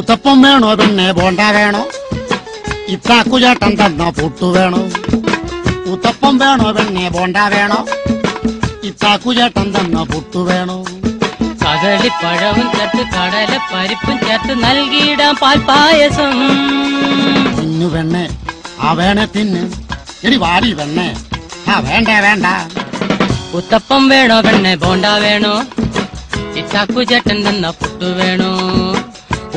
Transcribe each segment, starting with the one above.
വേണോ? പിന്നെ ബോണ്ട വേണോ? ഇത്താക്കു ചേട്ടൻ തന്ന പുട്ടു വേണോ? ഉത്തപ്പം വേണോ? പിന്നെ ബോണ്ട വേണോ? ഇത്താക്കു ചേട്ടൻ തന്ന പുട്ടു വേണോ? കദളിപ്പഴവും ചേർത്ത് കടല പരിപ്പും ചേർത്ത് നൽകിയിടാം പാൽപായസം തിന്നു പെണ്ണെ. ആ വേണേ തിന്ന്. എടി വാടി പെണ്ണെ. ആ വേണ്ട വേണ്ട. ഉത്തപ്പം വേണോ പെണ്ണെ? ബോണ്ട വേണോ? ഇത്താക്കുചേട്ടൻ തന്ന പുട്ടു വേണോ?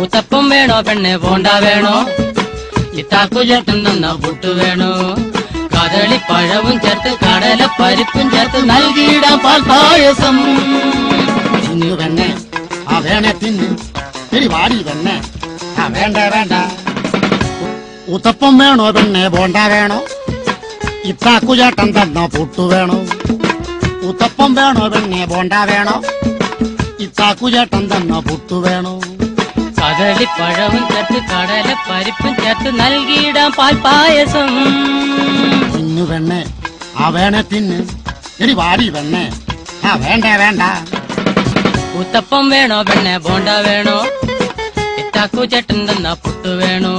ഉത്തപ്പം വേണോ പെണ്ണെ പോണ്ട വേണോ? ഇത്താക്കു ചേട്ടൻ തന്ന പുട്ടു വേണോ? കദളിപ്പഴവും ചേർത്ത് കടല പരിപ്പും ചേർത്ത് നൽകിയിടാൻ പാൽപായസം തിന്നു തന്നെ ആ വേണേ തിന്നു. എടി വാടി തന്നെ ആ വേണ്ട വേണ്ട. ഉത്തപ്പം വേണോ പെണ്ണെ ബോണ്ട വേണോ? ഇത്താക്കു ചേട്ടൻ തന്ന പുട്ടു വേണോ? ഉത്തപ്പം വേണോ പെണ്ണെ ബോണ്ട വേണോ? ഇത്താക്കു ചേട്ടൻ തന്ന പുട്ടു വേണോ? കദളിപ്പഴവും ചേർത്ത് കടല പരിപ്പും ചേർത്ത് നൽകിയിടാം പാൽപ്പായസം തിന്നു പെണ്ണെ. ആ വേണേ തിന്ന്. എടി വാടി പെണ്ണേ. ആ വേണ്ട വേണ്ട. ഉത്തപ്പം വേണോ പെണ്ണെ? ബോണ്ട വേണോ? ഇത്താക്കു ചേട്ടൻ തന്ന പുട്ടു വേണോ?